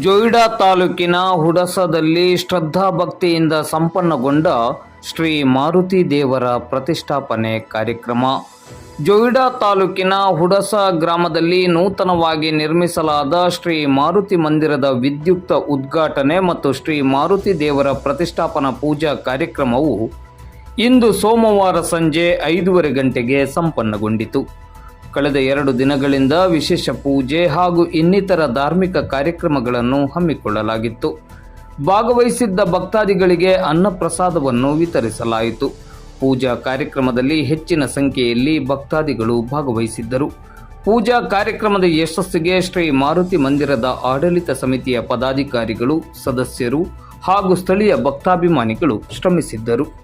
ಜೊಯ್ಡಾ ತಾಲೂಕಿನ ಹುಡಸದಲ್ಲಿ ಶ್ರದ್ಧಾಭಕ್ತಿಯಿಂದ ಸಂಪನ್ನಗೊಂಡ ಶ್ರೀ ಮಾರುತಿ ದೇವರ ಪ್ರತಿಷ್ಠಾಪನೆ ಕಾರ್ಯಕ್ರಮ. ಜೊಯ್ಡಾ ತಾಲೂಕಿನ ಹುಡಸ ಗ್ರಾಮದಲ್ಲಿ ನೂತನವಾಗಿ ನಿರ್ಮಿಸಲಾದ ಶ್ರೀ ಮಾರುತಿ ಮಂದಿರದ ವಿದ್ಯುಕ್ತ ಉದ್ಘಾಟನೆ ಮತ್ತು ಶ್ರೀ ಮಾರುತಿ ದೇವರ ಪ್ರತಿಷ್ಠಾಪನಾ ಪೂಜಾ ಕಾರ್ಯಕ್ರಮವು ಇಂದು ಸೋಮವಾರ ಸಂಜೆ ಐದೂವರೆ ಗಂಟೆಗೆ ಸಂಪನ್ನಗೊಂಡಿತು. ಕಳೆದ ಎರಡು ದಿನಗಳಿಂದ ವಿಶೇಷ ಪೂಜೆ ಹಾಗೂ ಇನ್ನಿತರ ಧಾರ್ಮಿಕ ಕಾರ್ಯಕ್ರಮಗಳನ್ನು ಹಮ್ಮಿಕೊಳ್ಳಲಾಗಿತ್ತು. ಭಾಗವಹಿಸಿದ್ದ ಭಕ್ತಾದಿಗಳಿಗೆ ಅನ್ನಪ್ರಸಾದವನ್ನು ವಿತರಿಸಲಾಯಿತು. ಪೂಜಾ ಕಾರ್ಯಕ್ರಮದಲ್ಲಿ ಹೆಚ್ಚಿನ ಸಂಖ್ಯೆಯಲ್ಲಿ ಭಕ್ತಾದಿಗಳು ಭಾಗವಹಿಸಿದ್ದರು. ಪೂಜಾ ಕಾರ್ಯಕ್ರಮದ ಯಶಸ್ಸಿಗೆ ಶ್ರೀ ಮಾರುತಿ ಮಂದಿರದ ಆಡಳಿತ ಸಮಿತಿಯ ಪದಾಧಿಕಾರಿಗಳು, ಸದಸ್ಯರು ಹಾಗೂ ಸ್ಥಳೀಯ ಭಕ್ತಾಭಿಮಾನಿಗಳು ಶ್ರಮಿಸಿದ್ದರು.